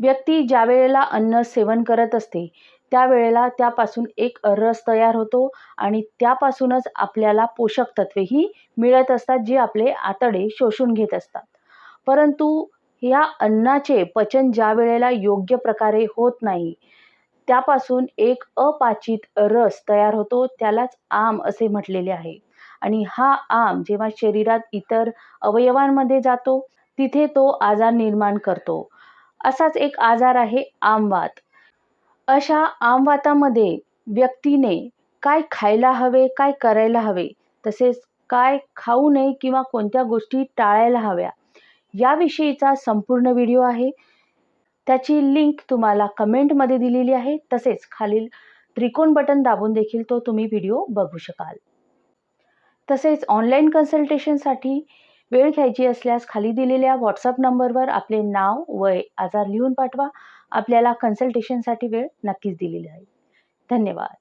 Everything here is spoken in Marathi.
व्यक्ती ज्या वेळेला अन्न सेवन करत असते त्यावेळेला त्यापासून एक रस तयार होतो आणि त्यापासूनच आपल्याला पोषक तत्वेही मिळत असतात जे आपले आतडे शोषून घेत असतात. परंतु या अन्नाचे पचन ज्या वेळेला योग्य प्रकारे होत नाही त्यापासून एक अपाचित रस तयार होतो त्यालाच आम असे म्हटलेले आहे. आणि हा आम जेव्हा शरीरात इतर अवयवांमध्ये जातो तिथे तो आजार निर्माण करतो. असाच एक आजार आहे आमवात. अशा आमवातामध्ये व्यक्तीने काय खायला हवे काय करायला हवे तसेच काय खाऊ नये किंवा कोणत्या गोष्टी टाळायला हव्या याविषयीचा संपूर्ण व्हिडिओ आहे. त्याची लिंक तुम्हाला कमेंटमध्ये दिलेली आहे. तसेच खालील त्रिकोण बटन दाबून देखील तो तुम्ही व्हिडिओ बघू शकाल. तसेच ऑनलाईन कन्सल्टेशनसाठी वेळ घ्यायची असल्यास खाली दिलेल्या व्हॉट्सअप नंबरवर आपले नाव वय आजार लिहून पाठवा. आपल्याला कन्सल्टेशनसाठी वेळ नक्कीच दिलेली आहे. धन्यवाद.